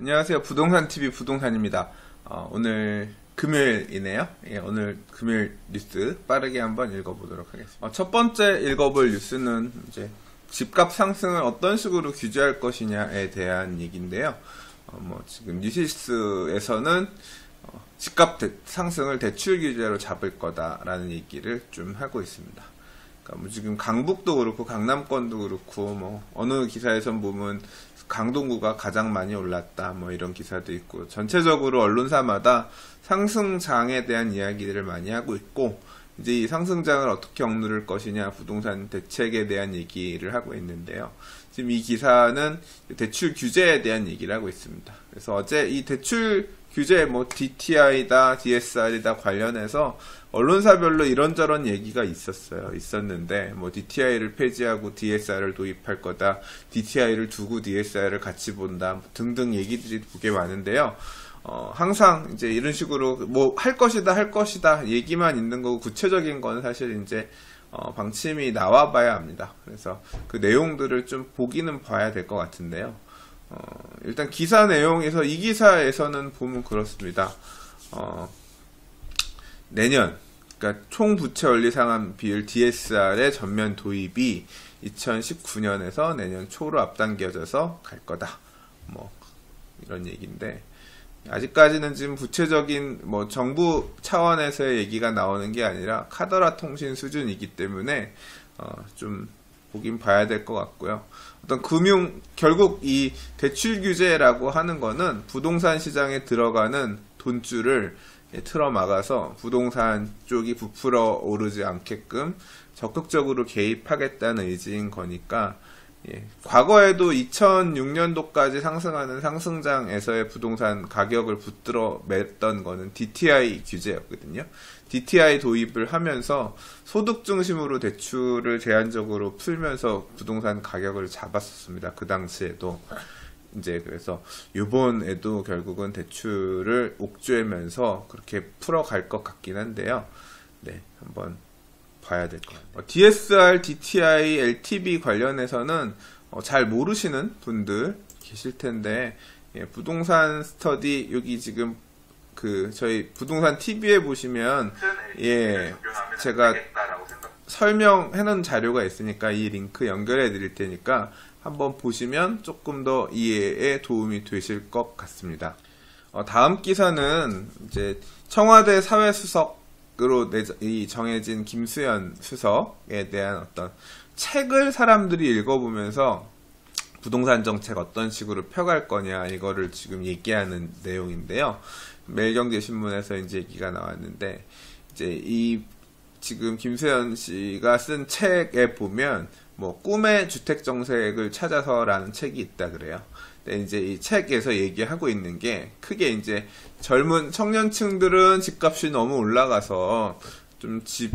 안녕하세요. 부동산 TV 부동산입니다. 어, 오늘 금요일이네요. 예, 오늘 금요일 뉴스 빠르게 한번 읽어보도록 하겠습니다. 어, 첫 번째 읽어볼 뉴스는 이제 집값 상승을 어떤 식으로 규제할 것이냐에 대한 얘기인데요. 어, 뭐 지금 뉴시스에서는 어, 집값 대, 상승을 대출 규제로 잡을 거다라는 얘기를 좀 하고 있습니다. 그러니까 뭐 지금 강북도 그렇고 강남권도 그렇고 뭐 어느 기사에선 보면 강동구가 가장 많이 올랐다 뭐 이런 기사도 있고 전체적으로 언론사마다 상승장에 대한 이야기들을 많이 하고 있고 이제 이 상승장을 어떻게 억누를 것이냐 부동산 대책에 대한 얘기를 하고 있는데요. 지금 이 기사는 대출 규제에 대한 얘기를 하고 있습니다. 그래서 어제 이 대출 규제 뭐 DTI다, DSR이다 관련해서 언론사별로 이런저런 얘기가 있었어요. 있었는데 뭐 DTI를 폐지하고 DSR을 도입할 거다. DTI를 두고 DSR을 같이 본다. 등등 얘기들이 되게 많은데요. 어, 항상 이제 이런 식으로 뭐 할 것이다 할 것이다 얘기만 있는 거고 구체적인 건 사실 이제 어, 방침이 나와 봐야 합니다. 그래서 그 내용들을 좀 보기는 봐야 될 것 같은데요. 어, 일단 기사 내용에서 이 기사에서는 보면 그렇습니다. 어, 내년 그러니까 총 부채 원리 상환 비율 DSR의 전면 도입이 2019년에서 내년 초로 앞당겨져서 갈 거다. 뭐 이런 얘기인데 아직까지는 지금 구체적인 뭐 정부 차원에서의 얘기가 나오는 게 아니라 카더라 통신 수준이기 때문에 어, 좀 보긴 봐야 될 것 같고요. 어떤 금융 결국 이 대출 규제라고 하는 거는 부동산 시장에 들어가는 돈줄을 틀어 막아서 부동산 쪽이 부풀어 오르지 않게끔 적극적으로 개입하겠다는 의지인 거니까 예, 과거에도 2006년도까지 상승하는 상승장에서의 부동산 가격을 붙들어 맸던 거는 DTI 규제였거든요. DTI 도입을 하면서 소득 중심으로 대출을 제한적으로 풀면서 부동산 가격을 잡았었습니다. 그 당시에도. 이제 그래서 요번에도 결국은 대출을 옥죄면서 그렇게 풀어갈 것 같긴 한데요. 네, 한번 봐야 될 것 같아요. DSR, DTI, LTV 관련해서는 어, 잘 모르시는 분들 계실 텐데 예, 부동산 스터디 여기 지금 그 저희 부동산 TV에 보시면 예 제가 설명해 놓은 자료가 있으니까 이 링크 연결해 드릴 테니까 한번 보시면 조금 더 이해에 도움이 되실 것 같습니다. 어, 다음 기사는 이제 청와대 사회수석으로 이 정해진 김수현 수석에 대한 어떤 책을 사람들이 읽어보면서 부동산 정책 어떤 식으로 펴갈 거냐 이거를 지금 얘기하는 내용인데요. 매일경제 신문에서 이제 얘기가 나왔는데 이제 이 지금 김수현 씨가 쓴 책에 보면 뭐 꿈의 주택 정책을 찾아서라는 책이 있다 그래요. 근데 이제 이 책에서 얘기하고 있는 게 크게 이제 젊은 청년층들은 집값이 너무 올라가서 좀 집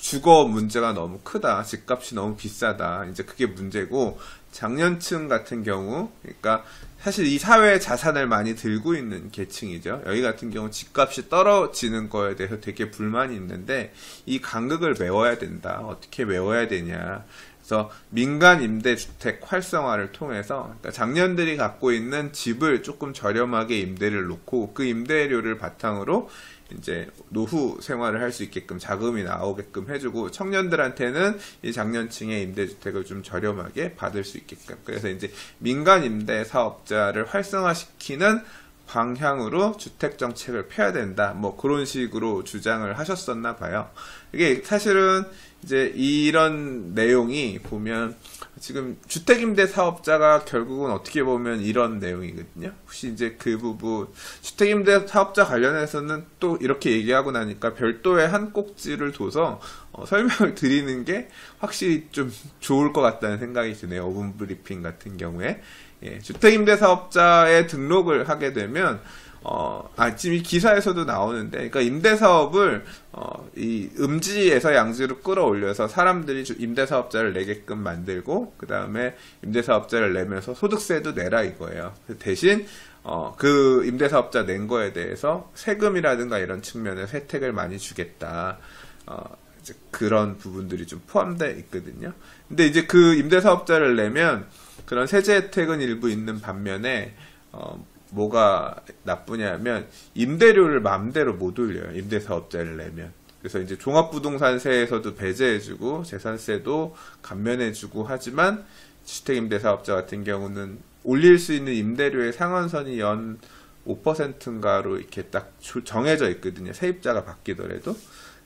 주거 문제가 너무 크다. 집값이 너무 비싸다. 이제 그게 문제고 장년층 같은 경우 그러니까 사실 이 사회에 자산을 많이 들고 있는 계층이죠. 여기 같은 경우 집값이 떨어지는 거에 대해서 되게 불만이 있는데 이 간극을 메워야 된다. 어떻게 메워야 되냐. 그래서 민간 임대주택 활성화를 통해서 그러니까 장년들이 갖고 있는 집을 조금 저렴하게 임대를 놓고 그 임대료를 바탕으로 이제 노후 생활을 할 수 있게끔 자금이 나오게끔 해주고 청년들한테는 이 장년층의 임대주택을 좀 저렴하게 받을 수 있게끔. 그래서 이제 민간 임대 사업자를 활성화시키는 방향으로 주택 정책을 펴야 된다. 뭐 그런 식으로 주장을 하셨었나 봐요. 이게 사실은 이제 이런 내용이 보면 지금 주택임대 사업자가 결국은 어떻게 보면 이런 내용이거든요. 혹시 이제 그 부분 주택임대 사업자 관련해서는 또 이렇게 얘기하고 나니까 별도의 한 꼭지를 둬서 어, 설명을 드리는 게 확실히 좀 좋을 것 같다는 생각이 드네요. 오븐 브리핑 같은 경우에 예, 주택임대 사업자에 등록을 하게 되면 어, 아, 지금 이 기사에서도 나오는데, 그러니까 임대사업을, 어, 이 음지에서 양지로 끌어올려서 사람들이 임대사업자를 내게끔 만들고, 그 다음에 임대사업자를 내면서 소득세도 내라 이거예요. 대신, 어, 그 임대사업자 낸 거에 대해서 세금이라든가 이런 측면에 혜택을 많이 주겠다. 어, 그런 부분들이 좀 포함되어 있거든요. 근데 이제 그 임대사업자를 내면 그런 세제 혜택은 일부 있는 반면에, 어, 뭐가 나쁘냐면 임대료를 마음대로 못 올려요. 임대사업자를 내면. 그래서 이제 종합부동산세에서도 배제해주고 재산세도 감면해주고 하지만 주택임대사업자 같은 경우는 올릴 수 있는 임대료의 상한선이 연 5%인가로 이렇게 딱 정해져 있거든요. 세입자가 바뀌더라도.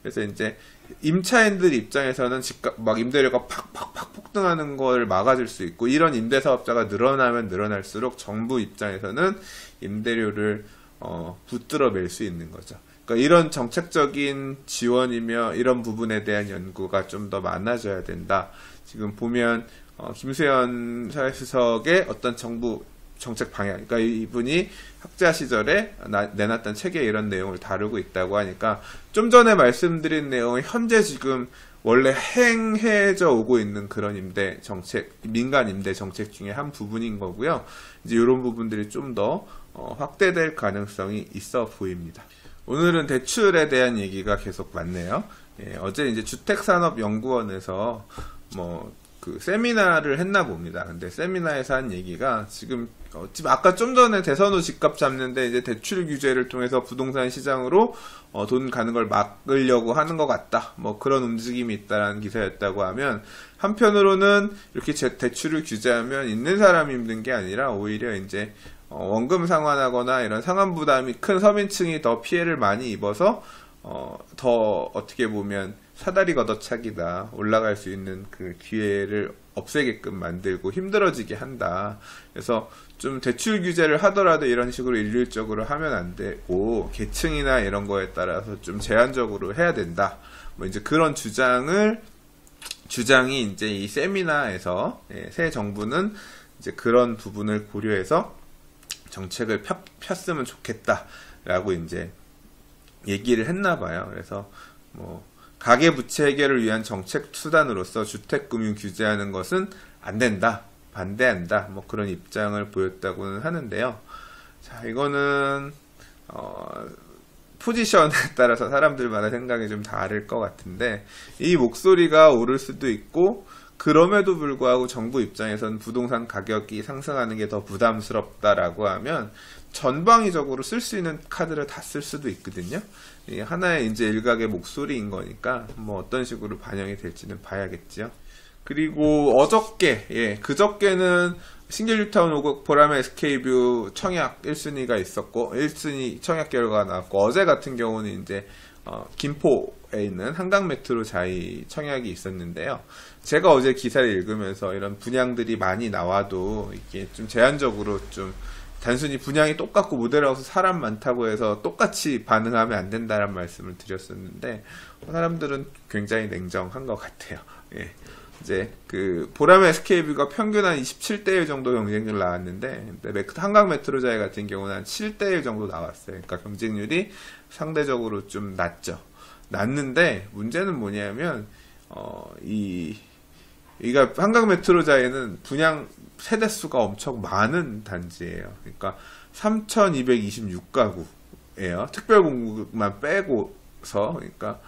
그래서 이제 임차인들 입장에서는 집값 막 임대료가 팍팍팍 폭등하는 걸 막아줄 수 있고 이런 임대 사업자가 늘어나면 늘어날수록 정부 입장에서는 임대료를 어, 붙들어 맬 수 있는 거죠. 그러니까 이런 정책적인 지원이며 이런 부분에 대한 연구가 좀 더 많아져야 된다. 지금 보면 어, 김수현 사회수석의 어떤 정부 정책 방향, 그러니까 이분이 학자 시절에 나, 내놨던 책에 이런 내용을 다루고 있다고 하니까 좀 전에 말씀드린 내용은 현재 지금 원래 행해져 오고 있는 그런 임대 정책, 민간 임대 정책 중에 한 부분인 거고요. 이제 이런 부분들이 좀더 어, 확대될 가능성이 있어 보입니다. 오늘은 대출에 대한 얘기가 계속 많네요. 예, 어제 이제 주택산업연구원에서 뭐 그 세미나를 했나 봅니다. 근데 세미나에서 한 얘기가 지금 어, 아까 좀 전에 대선 후 집값 잡는데 이제 대출 규제를 통해서 부동산 시장으로 어, 돈 가는 걸 막으려고 하는 것 같다. 뭐 그런 움직임이 있다라는 기사였다고 하면 한편으로는 이렇게 제 대출을 규제하면 있는 사람이 힘든 게 아니라 오히려 이제 어, 원금 상환하거나 이런 상환 부담이 큰 서민층이 더 피해를 많이 입어서 어, 더 어떻게 보면 사다리 걷어차기다 올라갈 수 있는 그 기회를 없애게끔 만들고 힘들어지게 한다. 그래서 좀 대출 규제를 하더라도 이런 식으로 일률적으로 하면 안 되고 계층이나 이런 거에 따라서 좀 제한적으로 해야 된다. 뭐 이제 그런 주장을 주장이 이제 이 세미나에서 예, 새 정부는 이제 그런 부분을 고려해서 정책을 펴, 폈으면 좋겠다라고 이제 얘기를 했나 봐요. 그래서 뭐 가계 부채 해결을 위한 정책 수단으로서 주택 금융 규제하는 것은 안 된다. 반대한다. 뭐 그런 입장을 보였다고는 하는데요. 자, 이거는 어 포지션에 따라서 사람들마다 생각이 좀 다를 것 같은데 이 목소리가 오를 수도 있고 그럼에도 불구하고 정부 입장에서는 부동산 가격이 상승하는 게 더 부담스럽다라고 하면 전방위적으로 쓸 수 있는 카드를 다 쓸 수도 있거든요. 하나의 이제 일각의 목소리인 거니까 뭐 어떤 식으로 반영이 될지는 봐야겠죠. 그리고 어저께, 예, 그저께는 싱글 뉴타운 오곡 보라매 SK뷰 청약 1순위가 있었고 1순위 청약 결과가 나왔고 어제 같은 경우는 이제 어, 김포에 있는 한강 메트로 자이 청약이 있었는데요. 제가 어제 기사를 읽으면서 이런 분양들이 많이 나와도 이게 좀 제한적으로 좀 단순히 분양이 똑같고 모델하우스 사람 많다고 해서 똑같이 반응하면 안 된다는 말씀을 드렸었는데 사람들은 굉장히 냉정한 것 같아요. 예. 이제 그 보라매 SKB가 평균 한 27대1 정도 경쟁률 나왔는데 한강 메트로자이 같은 경우는 한 7대1 정도 나왔어요. 그러니까 경쟁률이 상대적으로 좀 낮죠. 낮는데 문제는 뭐냐면 어이 그러니까 한강 메트로자에는 분양 세대 수가 엄청 많은 단지예요. 그러니까 3,226가구예요. 특별 공급만 빼고서 그러니까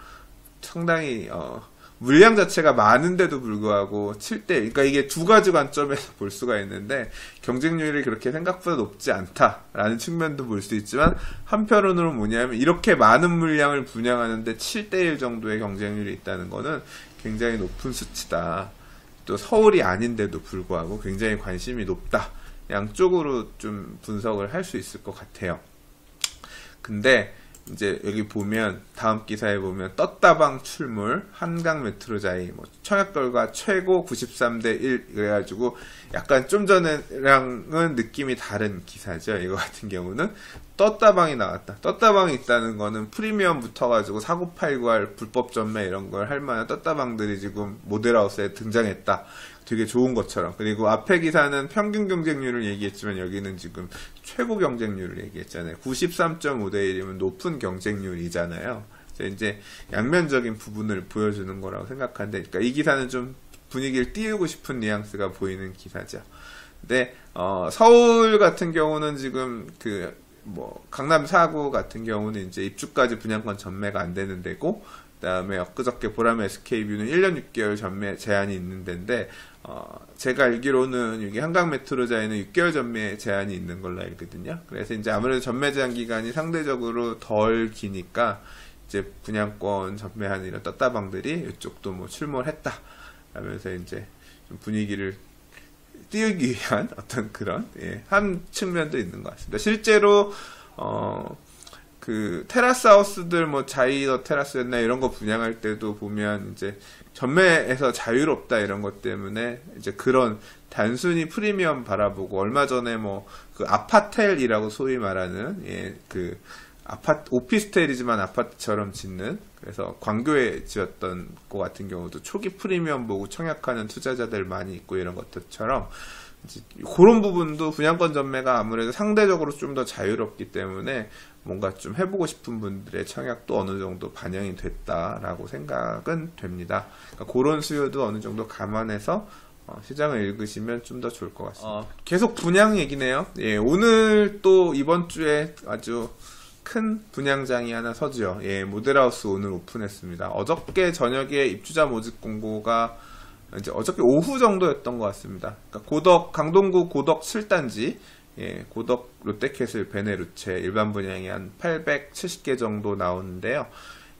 상당히 어, 물량 자체가 많은데도 불구하고 7대 그러니까 이게 두 가지 관점에서 볼 수가 있는데 경쟁률이 그렇게 생각보다 높지 않다라는 측면도 볼 수 있지만 한편으로는 뭐냐면 이렇게 많은 물량을 분양하는데 7대 1 정도의 경쟁률이 있다는 거는 굉장히 높은 수치다. 또 서울이 아닌데도 불구하고 굉장히 관심이 높다. 양쪽으로 좀 분석을 할 수 있을 것 같아요. 근데 이제 여기 보면 다음 기사에 보면 떴다방 출물 한강 메트로자이 뭐 청약 결과 최고 93대 1 그래가지고 약간 좀 전에랑은 느낌이 다른 기사죠. 이거 같은 경우는 떴다방이 나왔다. 떴다방이 있다는 거는 프리미엄 붙어가지고 사고팔구할 불법 전매 이런 걸 할 만한 떴다방들이 지금 모델하우스에 등장했다. 되게 좋은 것처럼. 그리고 앞에 기사는 평균 경쟁률을 얘기했지만 여기는 지금 최고 경쟁률을 얘기했잖아요. 93.5대 1이면 높은 경쟁률이잖아요. 이제 양면적인 부분을 보여주는 거라고 생각하는데, 그러니까 이 기사는 좀 분위기를 띄우고 싶은 뉘앙스가 보이는 기사죠. 근데 어, 서울 같은 경우는 지금 그 뭐 강남 사구 같은 경우는 이제 입주까지 분양권 전매가 안 되는 데고 그다음에 엊그저께 보람 SK뷰는 1년 6개월 전매 제한이 있는 데인데 어, 제가 알기로는 여기 한강 메트로자에는 6개월 전매 제한이 있는 걸로 알거든요. 그래서 이제 아무래도 전매 제한 기간이 상대적으로 덜 기니까 이제 분양권 전매하는 이런 떴다방들이 이쪽도 뭐 출몰 했다 하면서 이제 좀 분위기를 띄우기 위한 어떤 그런 예, 한 측면도 있는 것 같습니다. 실제로 어, 그 테라스 하우스들 뭐 자이더 테라스였나 이런 거 분양할 때도 보면 이제 전매에서 자유롭다 이런 것 때문에 이제 그런 단순히 프리미엄 바라보고 얼마 전에 뭐 그 아파텔이라고 소위 말하는 예, 그 아파트 오피스텔이지만 아파트처럼 짓는 그래서 광교에 지었던 것 같은 경우도 초기 프리미엄 보고 청약하는 투자자들 많이 있고 이런 것들처럼 그런 부분도 분양권 전매가 아무래도 상대적으로 좀 더 자유롭기 때문에 뭔가 좀 해보고 싶은 분들의 청약도 어느 정도 반영이 됐다라고 생각은 됩니다. 그러니까 그런 수요도 어느 정도 감안해서 어, 시장을 읽으시면 좀 더 좋을 것 같습니다. 어, 계속 분양 얘기네요. 예, 오늘 또 이번 주에 아주 큰 분양장이 하나 서죠. 예, 모델하우스 오늘 오픈했습니다. 어저께 저녁에 입주자 모집 공고가 이제 어저께 오후 정도였던 것 같습니다. 그러니까 고덕 강동구 고덕 7단지 예, 고덕 롯데캐슬 베네루체 일반 분양이 한 870개 정도 나오는데요.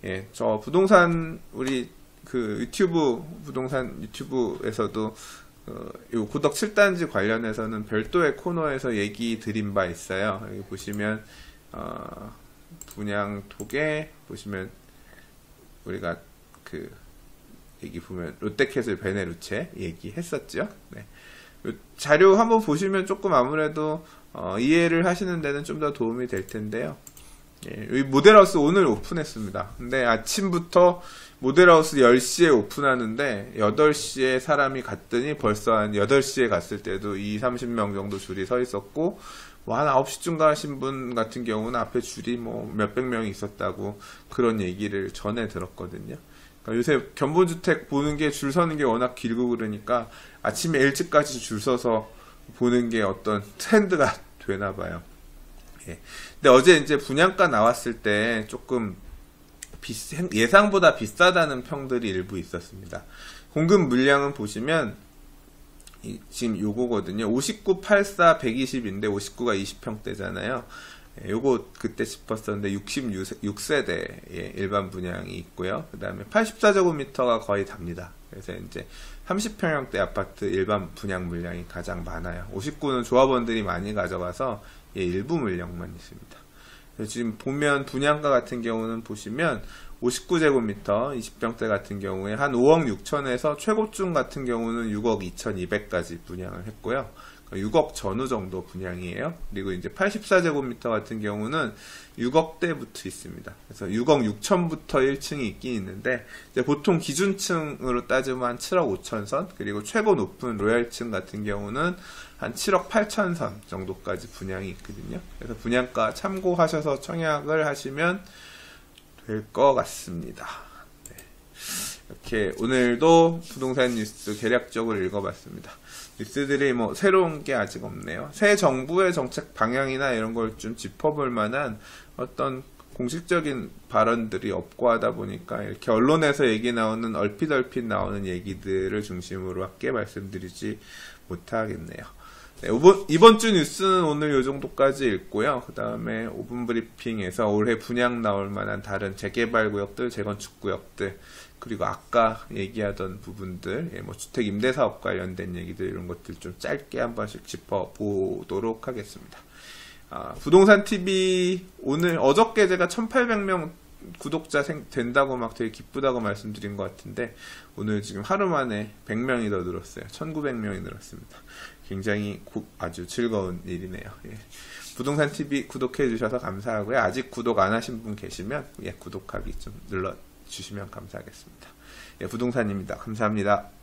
예, 저 부동산 우리 그 유튜브 부동산 유튜브에서도 어, 요 고덕 7단지 관련해서는 별도의 코너에서 얘기 드린 바 있어요. 여기 보시면 어, 분양 톡에 보시면 우리가 그 얘기 보면 롯데캐슬 베네루체 얘기했었죠. 네. 자료 한번 보시면 조금 아무래도 어, 이해를 하시는 데는 좀 더 도움이 될 텐데요. 예, 여기 모델하우스 오늘 오픈했습니다. 근데 아침부터 모델하우스 10시에 오픈하는데 8시에 사람이 갔더니 벌써 한 8시에 갔을 때도 2, 30명 정도 줄이 서 있었고 뭐 한 9시쯤 가신 분 같은 경우는 앞에 줄이 뭐 몇백 명이 있었다고 그런 얘기를 전에 들었거든요. 그러니까 요새 견본주택 보는 게 줄 서는 게 워낙 길고 그러니까 아침에 일찍까지 줄 서서 보는 게 어떤 트렌드가 되나 봐요. 예. 근데 어제 이제 분양가 나왔을 때 조금 비, 예상보다 비싸다는 평들이 일부 있었습니다. 공급 물량은 보시면 이, 지금 요거거든요. 59, 84, 120인데 59가 20평대잖아요. 예, 요거 그때 짚었었는데 66세대 예, 일반 분양이 있고요. 그 다음에 84제곱미터가 거의 답니다. 그래서 이제 30평형대 아파트 일반 분양 물량이 가장 많아요. 59는 조합원들이 많이 가져가서 예, 일부 물량만 있습니다. 지금 보면 분양가 같은 경우는 보시면 59제곱미터 20평대 같은 경우에 한 5억 6천에서 최고점 같은 경우는 6억 2,200까지 분양을 했고요. 6억 전후 정도 분양이에요. 그리고 이제 84제곱미터 같은 경우는 6억대 붙어 있습니다. 그래서 6억 6천부터 1층이 있긴 있는데 보통 기준층으로 따지면 한 7억 5천 선 그리고 최고 높은 로얄층 같은 경우는 한 7억 8천 선 정도까지 분양이 있거든요. 그래서 분양가 참고하셔서 청약을 하시면 될 것 같습니다. 네. 이렇게 오늘도 부동산 뉴스 계략적으로 읽어봤습니다. 뉴스들이 뭐 새로운 게 아직 없네요. 새 정부의 정책 방향이나 이런 걸 좀 짚어볼 만한 어떤 공식적인 발언들이 없고 하다 보니까 이렇게 언론에서 얘기 나오는 얼핏 얼핏 나오는 얘기들을 중심으로 함께 말씀드리지 못하겠네요. 네, 이번, 이번 주 뉴스는 오늘 요 정도까지 읽고요. 그 다음에 5분 브리핑에서 올해 분양 나올 만한 다른 재개발 구역들, 재건축 구역들, 그리고 아까 얘기하던 부분들, 예, 뭐 주택 임대 사업 관련된 얘기들 이런 것들 좀 짧게 한 번씩 짚어 보도록 하겠습니다. 아, 부동산 TV 오늘 어저께 제가 1,800명 구독자 생, 된다고 막 되게 기쁘다고 말씀드린 것 같은데 오늘 지금 하루 만에 100명이 더 늘었어요. 1,900명이 늘었습니다. 굉장히 고, 아주 즐거운 일이네요. 예. 부동산 TV 구독해 주셔서 감사하고요. 아직 구독 안 하신 분 계시면 예, 구독하기 좀 눌러 주시면 감사하겠습니다. 예, 부동산입니다. 감사합니다.